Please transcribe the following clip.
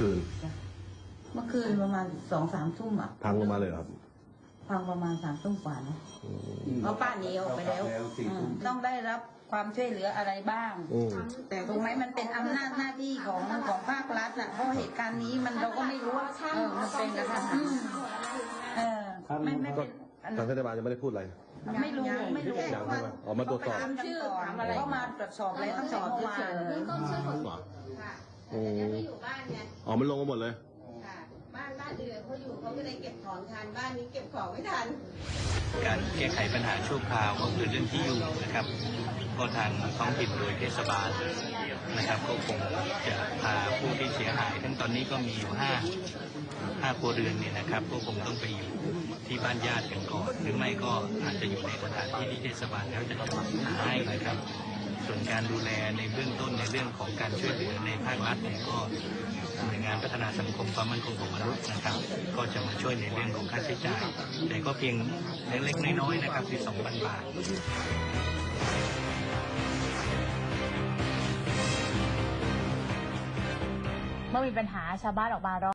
คืน เมื่อคืนประมาณสองสามทุ่มอะพังลงมาเลยเหรอครับ พังประมาณสามทุ่มกว่านะอืมเพราะป้าหนีออกไปแล้วอืมต้องได้รับความช่วยเหลืออะไรบ้าง อืม แต่ตรงไหนมันเป็นอำนาจหน้าที่ของของภาครัฐอะเพราะเหตุการณ์นี้มันเราก็ไม่รู้ว่าเออมันเป็นกระทันหันเออไม่ไม่ก็เป็นอันทางเทศบาลยังไม่ได้พูดอะไร ไม่รู้ไม่รู้ยังใช่ไหมออกมาตรวจสอบทำชื่อทำอะไรก็มาตรวจสอบอะไรตั้งแต่เมื่อวานเบื้องต้นช่วยขน อ๋อมันลงมาหมดเลย ค่ะ บ้านบ้านอื่นเขาอยู่เขาก็เลยเก็บของทันบ้านนี้เก็บของไม่ทัน การแก้ไขปัญหาชั่วคราวก็คือเรื่องที่อยู่นะครับ ก็ทางท้องถิ่นโดยเทศบาลนะครับก็คงจะพาผู้ที่เสียหายทั้งตอนนี้ก็มีอยู่ห้าห้าครัวเรือนเนี่ยนะครับ ก็คงต้องไปอยู่ที่บ้านญาติกันก่อน หรือไม่ก็อาจจะอยู่ในสถานที่ที่เทศบาลแล้วจะจัดหาให้นะครับส่วน การดูแลในเบื้องต้นในเรื่องของการช่วยเหลือในภาครัฐเนี่ยก็หน่วยงานพัฒนาสังคมความมั่นคงของมนุษย์นะครับ ก็จะมาช่วยในเรื่องของค่าใช้จ่ายแต่ก็เพียงเล็กๆน้อยๆนะครับคือ2,000 บาทเมื่อมีปัญหาชาวบ้านออกมาร้อง